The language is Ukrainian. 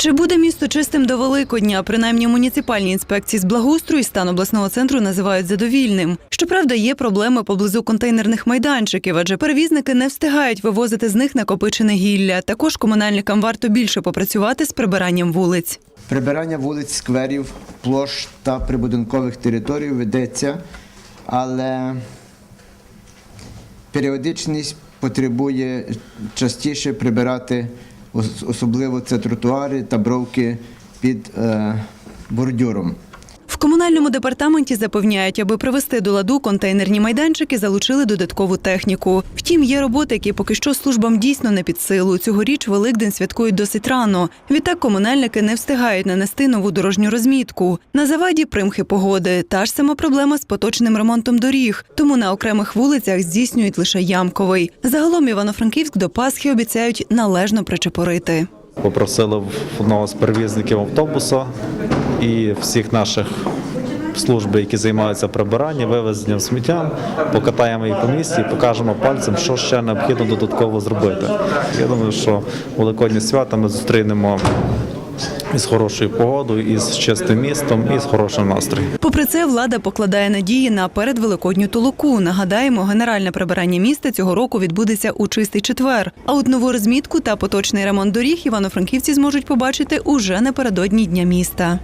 Чи буде місто чистим до Великодня? Принаймні муніципальні інспекції з благоустрою стан обласного центру називають задовільним. Щоправда, є проблеми поблизу контейнерних майданчиків, адже перевізники не встигають вивозити з них накопичене гілля. Також комунальникам варто більше попрацювати з прибиранням вулиць. Прибирання вулиць, скверів, площ та прибудинкових територій ведеться, але періодичність потребує частіше прибирати, особливо це тротуари та бровки під е, бордюром. Комунальному департаменті запевняють, аби привести до ладу контейнерні майданчики, залучили додаткову техніку. Втім, є роботи, які поки що службам дійсно не під силу. Цьогоріч Великдень святкують досить рано. Відтак комунальники не встигають нанести нову дорожню розмітку. На заваді примхи погоди. Та ж сама проблема з поточним ремонтом доріг. Тому на окремих вулицях здійснюють лише ямковий. Загалом Івано-Франківськ до Пасхи обіцяють належно причепорити. Попросили одного з перевізників автобуса і всіх наших служб, які займаються прибиранням, вивезенням сміття, покатаємо їх по місті покажемо пальцем, що ще необхідно додатково зробити. Я думаю, що Великодні свята ми зустрінемо із хорошою погодою, із чистим містом, і з хорошим настроєм. Попри це, влада покладає надії на передвеликодню толоку. Нагадаємо, генеральне прибирання міста цього року відбудеться у чистий четвер. А от нову розмітку та поточний ремонт доріг івано-франківці зможуть побачити уже напередодні дня міста.